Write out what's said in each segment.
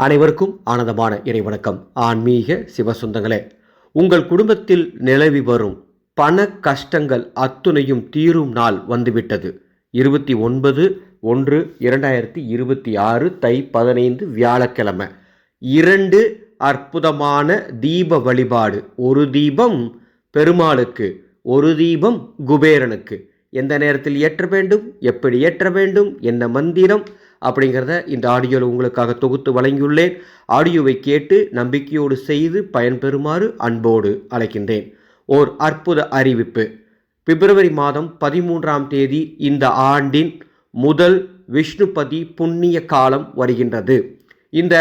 அனைவருக்கும் ஆனந்தமான இறைவணக்கம். ஆன்மீக சிவசுந்தங்களே உங்கள் குடும்பத்தில் நிலவி வரும் பண கஷ்டங்கள் அத்துணையும் தீரும் நாள் வந்துவிட்டது. இருபத்தி ஒன்பது ஒன்று இரண்டாயிரத்தி இருபத்தி ஆறு தை பதினைந்து வியாழக்கிழமை. இரண்டு அற்புதமான தீப வழிபாடு. ஒரு தீபம் பெருமாளுக்கு ஒரு தீபம் குபேரனுக்கு. எந்த நேரத்தில் ஏற்ற வேண்டும்? எப்படி ஏற்ற வேண்டும்? என்ன மந்திரம்? அப்படிங்கிறத இந்த ஆடியோவில் உங்களுக்காக தொகுத்து வழங்கியுள்ளேன். ஆடியோவை கேட்டு நம்பிக்கையோடு செய்து பயன்பெறுமாறு அன்போடு அழைக்கின்றேன். ஓர் அற்புத அறிவிப்பு. பிப்ரவரி மாதம் பதிமூன்றாம் தேதி இந்த ஆண்டின் முதல் விஷ்ணுபதி புண்ணிய காலம் வருகின்றது. இந்த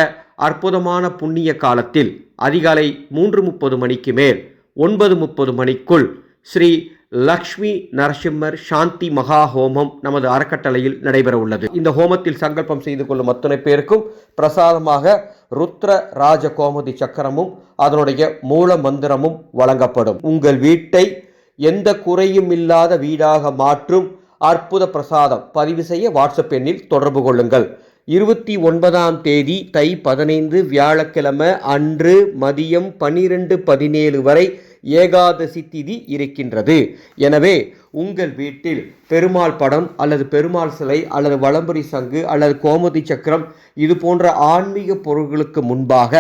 அற்புதமான புண்ணிய காலத்தில் அதிகாலை மூன்று முப்பது மணிக்கு மேல் ஒன்பது முப்பது மணிக்குள் ஸ்ரீ லக்ஷ்மி நரசிம்மர் சாந்தி மகா ஹோமம் நமது அறக்கட்டளையில் நடைபெற உள்ளது. இந்த ஹோமத்தில் சங்கல்பம் செய்து கொள்ளும் அத்தனை பேருக்கும் பிரசாதமாக ருத்ர ராஜ கோமதி சக்கரமும் அதனுடைய மூல மந்திரமும் வழங்கப்படும். உங்கள் வீட்டை எந்த குறையும் இல்லாத வீடாக மாற்றும் அற்புத பிரசாதம் பதிவு செய்ய வாட்ஸ்அப் எண்ணில் தொடர்பு கொள்ளுங்கள். இருபத்தி ஒன்பதாம் தேதி தை பதினைந்து வியாழக்கிழமை அன்று மதியம் பனிரெண்டு பதினேழு வரை ஏகாதசி திதி இருக்கின்றது. எனவே உங்கள் வீட்டில் பெருமாள் படம் அல்லது பெருமாள் சிலை அல்லது வளம்புரி சங்கு அல்லது கோமதி சக்கரம் இது போன்ற ஆன்மீக பொருள்களுக்கு முன்பாக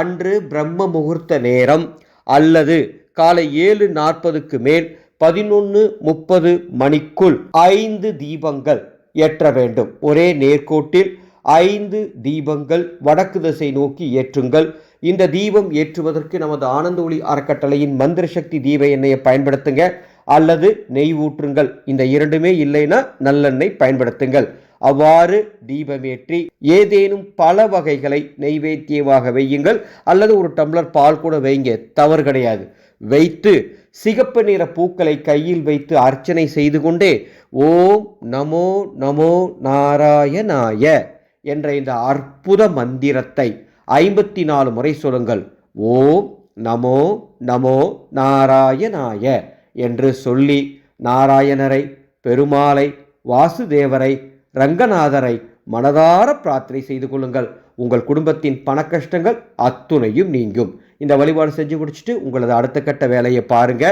அன்று பிரம்ம முகூர்த்த நேரம் அல்லது காலை ஏழு நாற்பதுக்கு மேல் பதினொன்று முப்பது மணிக்குள் ஐந்து தீபங்கள் ஏற்ற வேண்டும். ஒரே நேர்கோட்டில் ஐந்து தீபங்கள் வடக்கு திசை நோக்கி ஏற்றுங்கள். இந்த தீபம் ஏற்றுவதற்கு நமது ஆனந்த ஒளி அறக்கட்டளையின் மந்திர சக்தி தீப எண்ணெயை பயன்படுத்துங்க. அல்லது நெய் ஊற்றுங்கள். இந்த இரண்டுமே இல்லைன்னா நல்லெண்ணெய் பயன்படுத்துங்கள். அவ்வாறு தீபமேற்றி ஏதேனும் பல வகைகளை நெய்வேத்தியமாக வையுங்கள். அல்லது ஒரு டம்ளர் பால் கூட வைங்க. தவறு கிடையாது. வைத்து சிகப்பு நிற பூக்களை கையில் வைத்து அர்ச்சனை செய்து கொண்டே ஓம் நமோ நமோ நாராயணாய என்ற இந்த அற்புத மந்திரத்தை ஐம்பத்தி நாலு முறை சொல்லுங்கள். ஓம் நமோ நமோ நாராயணாய என்று சொல்லி நாராயணரை பெருமாளை வாசுதேவரை ரங்கநாதரை மனதார பிரார்த்தனை செய்து கொள்ளுங்கள். உங்கள் குடும்பத்தின் பண கஷ்டங்கள் அத்துணையும் நீங்கும். இந்த வழிபாடு செஞ்சு முடிச்சுட்டு உங்களது அடுத்த கட்ட வேலையை பாருங்க.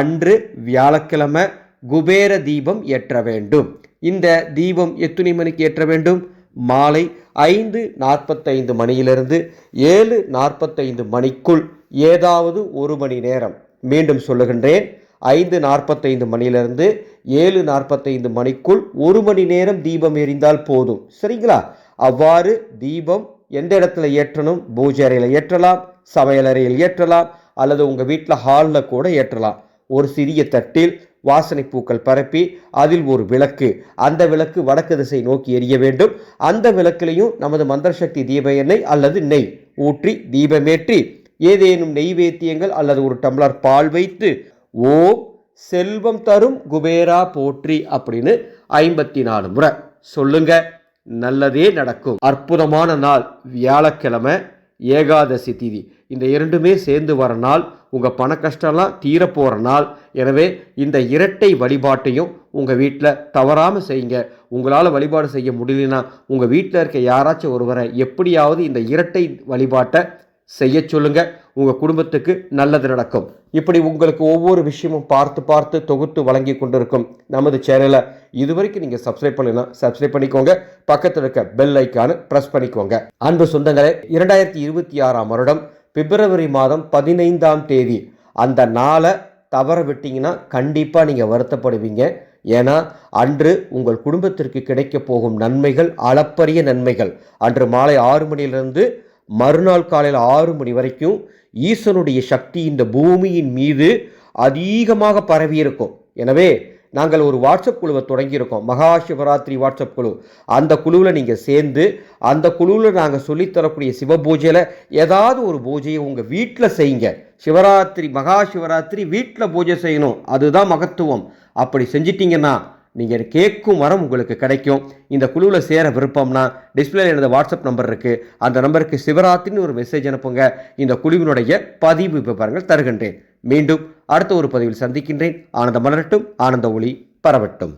அன்று வியாழக்கிழமை குபேர தீபம் ஏற்ற வேண்டும். இந்த தீபம் எத்தனை மணிக்கு ஏற்ற வேண்டும்? மாலை ஐந்து நாற்பத்தைந்து மணியிலிருந்து ஏழு நாற்பத்தைந்து மணிக்குள் ஏதாவது ஒரு மணி நேரம். மீண்டும் சொல்லுகின்றேன் ஐந்து நாற்பத்தைந்து மணியிலிருந்து ஏழு நாற்பத்தைந்து மணிக்குள் ஒரு மணி நேரம் தீபம் எரிந்தால் போதும். சரிங்களா? அவ்வாறு தீபம் எந்த இடத்துல ஏற்றணும்? பூஜை அறையில் ஏற்றலாம் சமையலறையில் ஏற்றலாம் அல்லது உங்கள் வீட்டில் ஹாலில் கூட ஏற்றலாம். ஒரு சிறிய தட்டில் வாசனை பூக்கள் பரப்பி அதில் ஒரு விளக்கு. அந்த விளக்கு வடக்கு திசை நோக்கி எரிய வேண்டும். அந்த விளக்கிலையும் நமது மந்திர சக்தி தீப எண்ணெய் அல்லது நெய் ஊற்றி தீபமேற்றி ஏதேனும் நெய்வேத்தியங்கள் அல்லது ஒரு டம்ளர் பால் வைத்து ஓம் செல்வம் தரும் குபேரா போற்றி அப்படின்னு ஐம்பத்தி நாலு முறை சொல்லுங்கள் நல்லதே நடக்கும். அற்புதமான நாள் வியாழக்கிழமை ஏகாதசி திதி. இந்த இரண்டுமே சேர்ந்து வர நாள் உங்கள் பண கஷ்டம்லாம் தீரப்போகிற நாள். எனவே இந்த இரட்டை வழிபாட்டையும் உங்கள் வீட்டில் தவறாமல் செய்யுங்க. உங்களால் வழிபாடு செய்ய முடியலனா உங்கள் வீட்டில் இருக்க யாராச்சும் ஒருவரை எப்படியாவது இந்த இரட்டை வழிபாட்டை செய்ய சொல்லுங்க. உங்கள் குடும்பத்துக்கு நல்லது நடக்கும். இப்படி உங்களுக்கு ஒவ்வொரு விஷயமும் பார்த்து பார்த்து தொகுத்து வழங்கி கொண்டிருக்கும் நமது சேனலை இதுவரைக்கும் நீங்கள் சப்ஸ்கிரைப் பண்ணலாம் சப்ஸ்கிரைப் பண்ணிக்கோங்க. பக்கத்தில் இருக்க பெல் ஐக்கானு ப்ரெஸ் பண்ணிக்கோங்க. அன்பு சொந்தங்களே இரண்டாயிரத்தி இருபத்தி ஆறாம் வருடம் பிப்ரவரி மாதம் பதினைந்தாம் தேதி. அந்த நாளை தவற விட்டீங்கன்னா கண்டிப்பாக நீங்கள் வருத்தப்படுவீங்க. ஏன்னா அன்று உங்கள் குடும்பத்திற்கு கிடைக்க போகும் நன்மைகள் அளப்பரிய நன்மைகள். அன்று மாலை ஆறு மணியிலிருந்து மறுநாள் காலையில் ஆறு மணி வரைக்கும் ஈசனுடைய சக்தி இந்த பூமியின் மீது அதிகமாக பரவி இருக்கும். எனவே நாங்கள் ஒரு வாட்ஸ்அப் குழுவை தொடங்கியிருக்கோம். மகா சிவராத்திரி வாட்ஸ்அப் குழு. அந்த குழுவில் நீங்கள் சேர்ந்து அந்த குழுவில் நாங்கள் சொல்லித்தரக்கூடிய சிவ பூஜையில் ஏதாவது ஒரு பூஜையை உங்கள் வீட்டில் செய்யுங்க. சிவராத்திரி மகா சிவராத்திரி வீட்டில் பூஜை செய்யணும். அதுதான் மகத்துவம். அப்படி செஞ்சிட்டிங்கன்னா நீங்கள் கேட்கும் வரம் உங்களுக்கு கிடைக்கும். இந்த குழுவில் சேர விருப்பம்னா டிஸ்பிளேல எனது வாட்ஸ்அப் நம்பர் இருக்குது அந்த நம்பருக்கு சிவராத்திரின்னு ஒரு மெசேஜ் அனுப்புங்க. இந்த குழுவினுடைய பதிவு விவரங்கள் தருகின்றேன். மீண்டும் அடுத்த ஒரு பதிவில் சந்திக்கின்றேன். ஆனந்த மலரட்டும். ஆனந்த ஒளி பரவட்டும்.